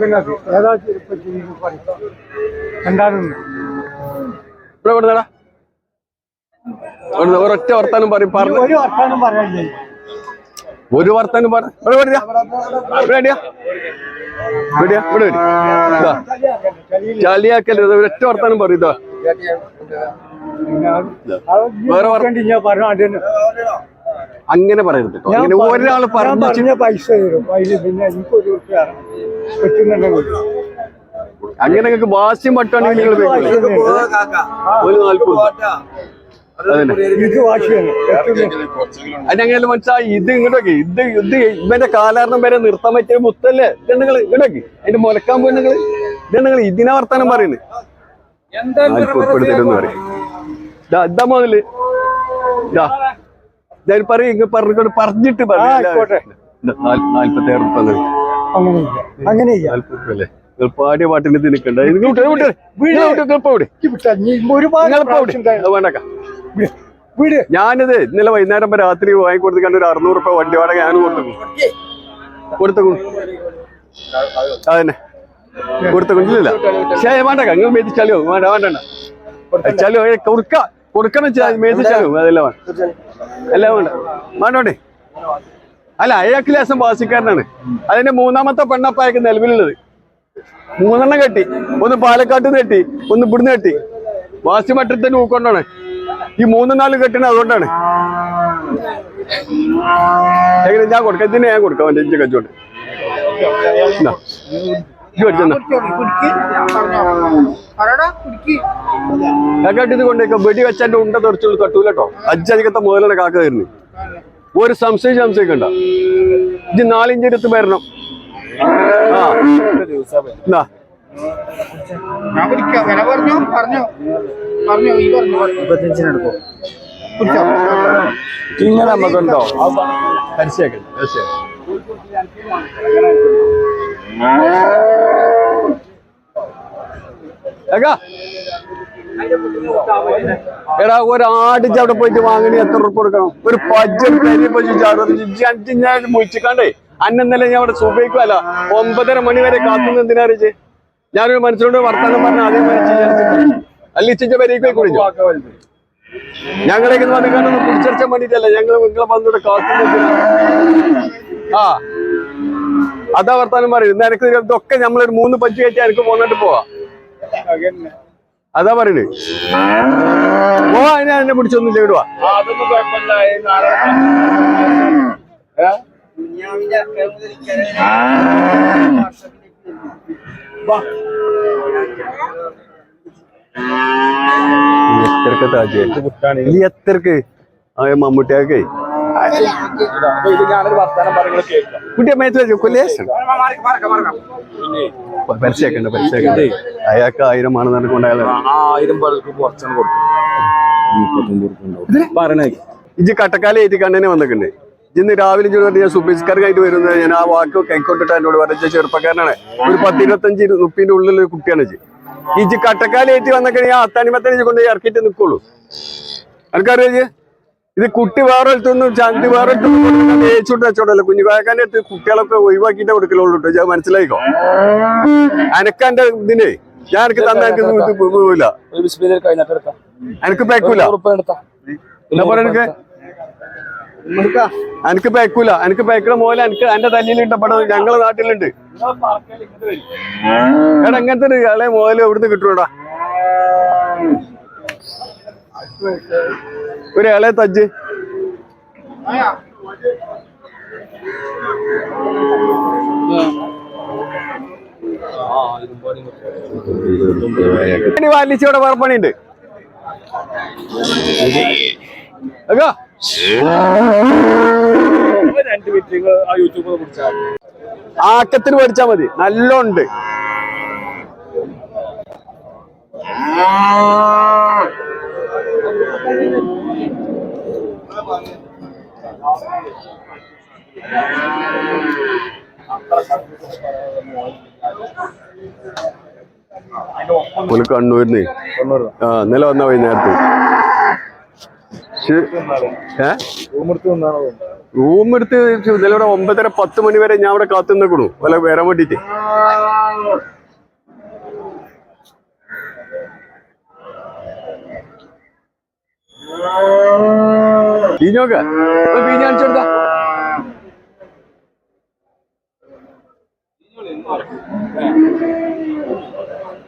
ഏതാ ഇവിടെ എവിടുന്നടാ ഒരൊറ്റ വർത്താനം പറയും പറഞ്ഞു. ഒരു വർത്താനം പറയാ ഒരു വർത്താനം പറ. ചളിയാക്കല്ലേ ഒരൊറ്റ വർത്താനം പറയും ഇതാ. വേറെ പറഞ്ഞു അങ്ങനെ പറയരുത്. അങ്ങനെ ഒരാൾ പറഞ്ഞു പൈസ തരും. പിന്നെ പറ്റുന്നുണ്ടെങ്കിൽ അങ്ങനെ നിങ്ങൾക്ക് വാശിയും പട്ടുവാണെങ്കിൽ നിങ്ങൾ. ഒരു നാൽപ്പത് എനിക്ക്. അതിനങ്ങനെ മനസ്സിലായി ഇത് ഇങ്ങോട്ടൊക്കെ. ഇത് ഇത് ഇവന്റെ കാലാരണം വരെ നിർത്താൻ പറ്റിയ മുത്തല്ലേ? ഇത് നിങ്ങൾ ഇങ്ങോട്ടേക്ക്. അതിന്റെ മുലക്കാൻ പോയി നിങ്ങൾ ഇത് നിങ്ങൾ ഇതിനെ വർത്താനം പറയുന്നത് ഉൾപ്പെടുത്തരുന്ന് പറയും. ദാ, ഇതാ മുതൽ. ഇതാ ഞാൻ പറയും ഇങ്ങ് പറഞ്ഞിട്ട് പറഞ്ഞിട്ട്. നാല്പത്തി ആറ് റുപ്യ നാല്പത് റുപ്യ നിങ്ങൾ പാടിയ പാട്ടിന് ഇത് നിൽക്കണ്ട. ഞാനിത് ഇന്നലെ വൈകുന്നേരം വരെ രാത്രി വാങ്ങി കൊടുത്തിട്ട് ഒരു അറുന്നൂറ് രൂപ വണ്ടി വാടക ഞാൻ കൊടുത്തു. കൊടുത്തു അതന്നെ കൊടുത്തു കൊണ്ടില്ല. ശേ വേണ്ട നിങ്ങൾ മേടിച്ചാലോ വേണ്ട വേണ്ട ചാലോ കൊടുക്ക. കൊടുക്കണം മേടിച്ചാലും അതെല്ലാം എല്ലാം വേണ്ട വേണ്ടോണ്ടേ അല്ല അയാൾക്ക് ലേശം വാസിക്കാരനാണ് അതിന്റെ മൂന്നാമത്തെ പെണ്ണപ്പ അയാൾക്ക് നിലവിലുള്ളത്. മൂന്നെണ്ണം കെട്ടി. ഒന്ന് പാലക്കാട്ട് നിന്ന് കെട്ടി ഒന്ന് ഇവിടുന്ന് കെട്ടി. വാസി മട്ടത്തിന് ഊക്കൊണ്ടാണ്. ഈ മൂന്നും നാല് കെട്ടണ അതുകൊണ്ടാണ്. എങ്ങനെ ഞാൻ കൊടുക്കാം? ഇതിന് ഞാൻ കൊടുക്കാം. എന്റെ ഇഞ്ചി കച്ചോണ്ട്. കാക്കാട്ട് ഇത് കൊണ്ടേക്ക വെടി വെച്ചെന്റെ ഉണ്ട തെറിച്ചുള്ളൂ തട്ടൂല കേട്ടോ അജ്ജധികത്തെ മുതലാണ് കാക്ക തരുന്നു. ഒരു സംശയം സംശയിക്കണ്ട ഇത് നാലിഞ്ച് എടുത്ത് വരണം. ആ. പറഞ്ഞു? പറഞ്ഞു. പറഞ്ഞു ഈ പറഞ്ഞു ഇരുപത്തഞ്ചിനെടുക്കും. ഇങ്ങനെ നമുക്കുണ്ടോ പരിശോധിക്കണം എടാ ഒരു ആടിച്ച് അവിടെ പോയിട്ട് വാങ്ങണി എത്ര ഉറപ്പ് കൊടുക്കണം? ഒരു പജ്ജം ഞാൻ മുഴിച്ചിക്കാണ്ടേ. അന്നെന്നല്ല ഞാൻ അവിടെ സുബൈക്കുമല്ല ഒമ്പതര മണി വരെ കാത്തുനിന്ന് എന്തിനാ അറിയിച്ച്? ഞാനൊരു മനസ്സിലോട് വർത്താനം പറഞ്ഞ അതേ അല്ല ഇച്ചിന്റെ പെരേക്ക് കുടിച്ചു? ഞങ്ങളേക്ക് വന്നിക്കാണ്ടൊന്ന് കുടിച്ചടിച്ചാൻ വേണ്ടിട്ടല്ല ഞങ്ങൾ നിങ്ങളെ വന്നിട്ട് കാത്തുനിന്ന് ആ. അതാ വർത്താനം പറയുന്നത്. നിനക്ക് ഇതൊക്കെ നമ്മളൊരു മൂന്ന് പഞ്ച് കയറ്റി എനിക്ക് പോന്നിട്ട് പോവാ. അതാ പറയണേ. ഓ അതിനെ എന്നെ പിടിച്ചൊന്നും ഏ? എത്രക്ക് താജ്? എത്രക്ക്? ആ മമ്മൂട്ടിയാക്കേ. ഞാനൊരു അയാൾക്ക് ആയിരം ആണ് ആയിരം പേർക്ക് കുറച്ചാണ് കട്ടക്കാലം ഏറ്റി കണ്ണനെ വന്നിട്ടുണ്ട് ഇന്ന് രാവിലെ ചോദിച്ചു ഞാൻ സുബിസ്കാർക്കായിട്ട് വരുന്നത് ഞാൻ ആ വാക്ക് കൈക്കോട്ടിട്ട് എന്നോട് പറഞ്ഞ ചെറുപ്പക്കാരനാണ് ഒരു പത്തിരുപത്തഞ്ച് മുപ്പിന്റെ ഉള്ളിൽ കുട്ടിയാണ്. ഇജ്ജ് ഇജ്ജ് കട്ടക്കാലം ഏറ്റി വന്നൊക്കെ ഞാൻ അത്താണിമത്തനെ കൊണ്ട് ഇറക്കിയിട്ട് നിൽക്കുള്ളൂ ആൾക്കാർ ഇത് കുട്ടി വേറെ അടുത്തൊന്നും ചന്തി വേറെ ഏച്ചോട്ട് വെച്ചോടല്ല കുഞ്ഞുകാക്കാന്റെ അടുത്ത് കുട്ടികളൊക്കെ ഒഴിവാക്കിട്ടേ കൊടുക്കലുള്ളൂ കേട്ടോ. ഞാൻ മനസ്സിലായിക്കോ? അനക്കാന്റെ എന്റെ ഇതിനെ? ഞാൻ എനിക്ക് തന്നെ എനിക്ക് പോവില്ല എനിക്ക് പേക്കൂല? എനിക്ക് പേക്കൂല. എനിക്ക് പേക്കണ മോലെ എനിക്ക് എന്റെ തല്ലിലുണ്ട് ഇവിടെ ഞങ്ങളെ നാട്ടിലുണ്ട്. എടാ എങ്ങനത്തെ ഒരു ഇളയ മോൽ എവിടുന്ന് കിട്ടൂടാ ഒരു ഇളയ തജ്ജ്. ഇനി വലിച്ച് ഇവിടെ വേറെ പണിയുണ്ട് ആക്കത്തിന് പഠിച്ചാ മതി. നല്ലോണ്ട്. ഒരു ആ ഇന്നലെ വന്ന വൈകുന്നേരത്ത്. റൂം എടുത്ത് ഇന്നലെ ഇവിടെ ഒമ്പതര പത്ത് മണി വരെ ഞാൻ ഇവിടെ കാത്തു നിൽക്കണു വല്ല വരാൻ വേണ്ടിട്ട്. വീഞ്ഞോക്ക വീഞ്ഞ് കാണിച്ചു കൊടുത്താ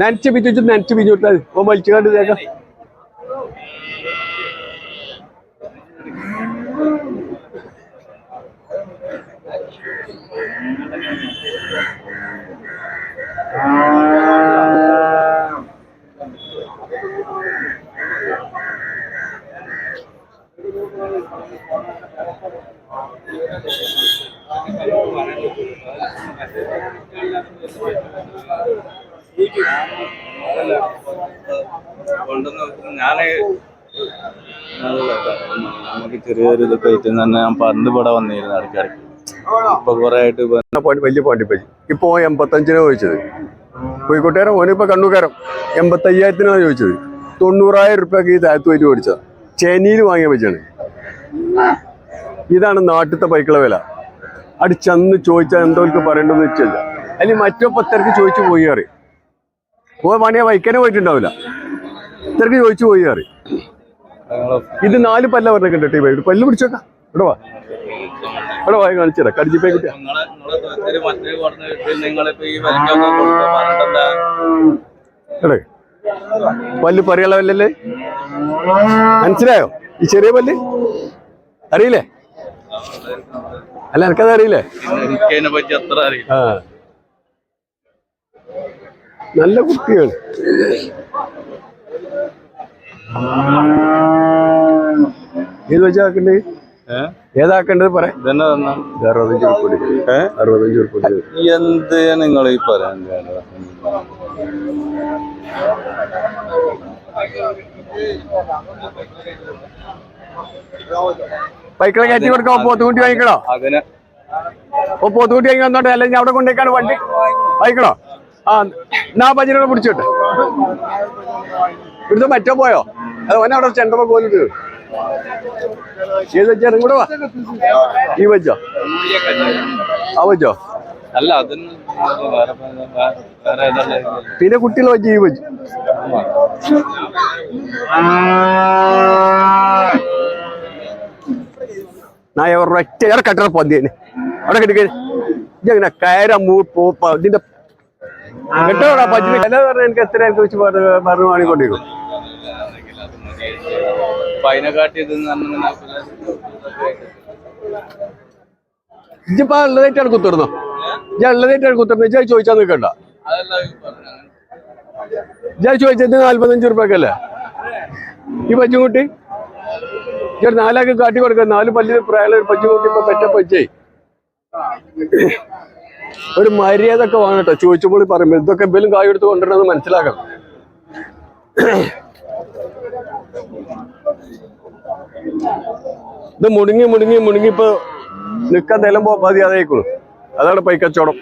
നനച്ച് പിച്ചു നനച്ച് പിഞ്ഞു കൊടുത്താൽ ഓ വലിച്ചു കണ്ട് തേക്കാം ഞാൻ ചെറിയൊരു ഇതൊക്കെ ആയിട്ട് തന്നെ ഞാൻ പണ്ട് ഇവിടെ വന്നിരുന്നു ഇടയ്ക്കിടയ്ക്ക് ഇപ്പൊ കുറെ ആയിട്ട് വലിയ പാണ്ടിപ്പജി ഇപ്പൊ എൺപത്തഞ്ചിനാണ് ചോദിച്ചത്. കോഴിക്കോട്ടുകാരൻ ഓനിപ്പോ കണ്ണൂക്കാരൻ. എൺപത്തയ്യായിരത്തിനാണ് ചോദിച്ചത്. തൊണ്ണൂറായിരം റുപ്യക്ക് ഈ താഴത്ത് പോയിട്ട് മേടിച്ചത്. ചെന്നൈയിൽ വാങ്ങിയ പറ്റാണ് ഇതാണ് നാട്ടിലത്തെ ബൈക്കുള്ള വില. അടി ചെന്ന് ചോദിച്ചാൽ എന്തോർക്ക് പറയണ്ടെന്ന് വെച്ചില്ല. അല്ലെങ്കിൽ മറ്റോ പത്തരക്ക് ചോദിച്ചു പോയി കയറി ഓ പണിയാ ബൈക്കനെ പോയിട്ടുണ്ടാവില്ല. ഇത്തരക്ക് ചോദിച്ചു പോയി കയറി ഇത് നാല് പല്ല കണ്ടിട്ട് ടീ ബൈക്ക്. പല്ല് പിടിച്ചോക്കാം ഇവിടെ വാ. ഇവിടെ വായി കാണിച്ചുതരാം കടിച്ചിപ്പേ കുട്ടിയാ ഈ എടേ പല്ല് പറയാനുള്ള പല്ലല്ലേ? മനസ്സിലായോ? ഈ ചെറിയ പല്ല്? അറിയില്ലേ? അല്ല എനിക്കത് അറിയില്ലേ? ആ. നല്ല കുട്ടിയാണ്. ഏത് വെച്ചാക്കണ്ടേ ഏതാക്കേണ്ടത് പറയാം അറുപത്തഞ്ച് അറുപത്തഞ്ച് എന്ത് നിങ്ങൾ ഈ പറയാൻ ബൈക്കിളെ കയറ്റി കൊടുക്കാം പോത്തുകുട്ടി വാങ്ങിക്കണോ? അതിന് ഓ പോത്തുകുട്ടി വാങ്ങി വന്നോട്ടെ അല്ലെങ്കിൽ അവിടെ കൊണ്ടേക്കാണ് വണ്ടി? വാങ്ങിക്കണോ? ആ എന്നാ പഞ്ചിനോട് പിടിച്ചോട്ടെ. ഇവിടുത്തെ മറ്റോ പോയോ? അത് ഓനെ അവിടെ ചെണ്ടപ്പോ പോലിട്ട് ഏത് വെച്ചാൽ കൂടെ വാ. ഈ വെച്ചോ ആ വെച്ചോ അല്ല പിന്നെ കുട്ടികളെ വെച്ച് ഈ വെച്ചു നായ ഒരൊറ്റ ഏറെ കട്ടറ അവിടെ കെട്ടിക്കേ കയറ ഇതിന്റെ കെട്ടോടാ പച്ചിന് വില പറഞ്ഞ എനിക്ക് എത്ര വെച്ച് പറഞ്ഞു വാങ്ങിക്കൊണ്ടിരിക്കും. ഇജ്ജിപ്പോ ഉള്ളതായിട്ടാണ് കുത്തിർന്നോ ഞാൻ ഉള്ളതായിട്ടാണ് കുത്തിർന്നത് ഇജ്ജ് അത് ചോദിച്ചാൽ നിൽക്കണ്ട. ഞാൻ ചോദിച്ചത് നാല്പത്തഞ്ച് റുപ്യക്കല്ലേ ഈ പച്ചുകുട്ടി ഞാൻ നാലാക്കി കാട്ടി കൊടുക്ക നാല് പല്ലിന് പ്രായമുള്ള ഒരു പച്ചുകുട്ടി ഇപ്പൊ പെറ്റ പച്ചേ ഒരു മര്യാദ ഒക്കെ വേണം കേട്ടോ. ചോദിച്ചപ്പോൾ പറയുമ്പോൾ ഇതൊക്കെ എന്തെങ്കിലും കായ് എടുത്ത് കൊണ്ടുവരണമെന്ന് മനസ്സിലാക്കണം. ഇത് മുടുങ്ങി മുടുങ്ങി മുടുങ്ങി ഇപ്പൊ നിക്കാൻ നിലമ്പോ മതിയാതേക്കുള്ളൂ അതാണ് പൈക്കച്ചവടം.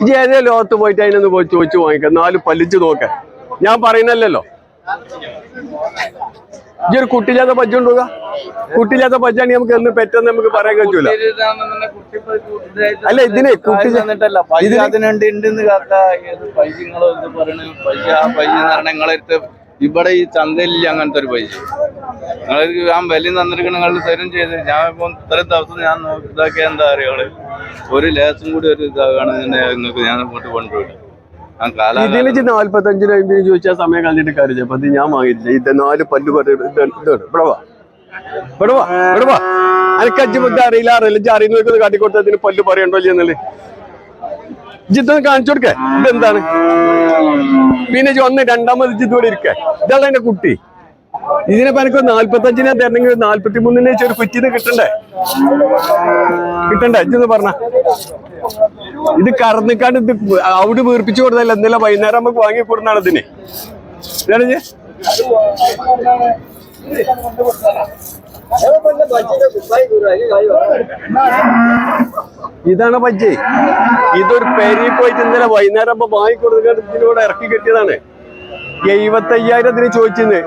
ഇനി ഏതേ ലോകത്ത് പോയിട്ട് അതിനൊന്ന് പോയി ചോദിച്ചു വാങ്ങിക്കാം. നാല് പല്ലിച്ച് നോക്കാം. ഞാൻ പറയുന്നല്ലോ ഇജ്ജ് ഒരു കുട്ടില്ലാത്ത പജ്ജുണ്ടോ കുട്ടില്ലാത്ത പജ്ജാണെങ്കിൽ നമുക്ക് എന്ന് പെറ്റെന്ന് നമുക്ക് പറയാൻ കഴിയൂല. അല്ല, ഇതിനെ കുട്ടി- കായ് തന്നിട്ടല്ല പൈസ ഇതിന് അതിനുണ്ട് ഉണ്ടെന്ന് കാക്ക ഏത് പൈസ നിങ്ങൾ പറയണ പൈസ ആ പൈസ എന്ന് ഇവിടെ ഈ ചന്തയിലില്ല അങ്ങനത്തെ ഒരു പൈസ നിങ്ങൾക്ക് ഞാൻ വില തന്നിരിക്കണ നിങ്ങൾ തരും ചെയ്ത്. ഞാൻ ഇപ്പം ഇത്രയും ദിവസം ഞാൻ നോക്കി ഇതാക്കിയ എന്താ അറിയാൾ ഒരു ലേസും കൂടി ഒരു ഇതാകാണ് നിങ്ങൾക്ക് ഞാൻ ഇങ്ങോട്ട് കൊണ്ടുപോയി ഇതിന് ഇജ്ജ് നാല്പത്തഞ്ചിന് അമ്പതിന് ചോദിച്ചാൽ സമയം കളഞ്ഞിട്ട് കാര്യം അപ്പൊ ഞാൻ വാങ്ങിയില്ല ഇത് നാല് പല്ല് പറയുന്നത് ഇതാണ്. ഇവിടെ വാ. ഇവിടെ വാ. ഇവിടെ വാ. അനക്ക് അജ്ജ് ബുദ്ധി അറിയില്ല. അറിയില്ല. ഇജ്ജ് അറിയുന്ന നോക്കുന്നത് കാട്ടിക്കൊടുത്തതിന് പല്ല് പറയണ്ടോ ചെയ്യുന്നല്ലേ ഇജ്ജിത്തൊന്ന് കാണിച്ചു കൊടുക്കേ. ഇതെന്താണ് പിന്നെ ഒന്ന് രണ്ടാമത് ഇതുപോലെ ഇരിക്കേ. ഇതാണ് എന്റെ കുട്ടി. ഇതിനിപ്പോ എനിക്ക് നാല്പത്തഞ്ചിനെ തരണമെങ്കിൽ നാല്പത്തി മൂന്നിനെ ഒരു കുറ്റിന്ന് കിട്ടണ്ടേ? കിട്ടണ്ടേ? ഇജ്ജൊന്ന് പറഞ്ഞ. ഇത് കറന്നിക്കാണ്ട് ഇത് അവിടെ വീർപ്പിച്ചു കൊടുത്തല്ല എന്തെല്ലാം വൈകുന്നേരം നമുക്ക് വാങ്ങി കൊടുന്നാണ് ഇതിന്. ഇതാണ് ഇത്? ഇതാണ് പജ്ജി ഇതൊരു പെരി പോയിട്ട് ഇന്നലെ വൈകുന്നേരം ആകുമ്പോ വാങ്ങി കൊടുത്തിട്ട് ഇതിലൂടെ ഇറക്കി കെട്ടിയതാണ്. എഴുപത്തയ്യായിരത്തിന് ചോദിച്ചിന്ന്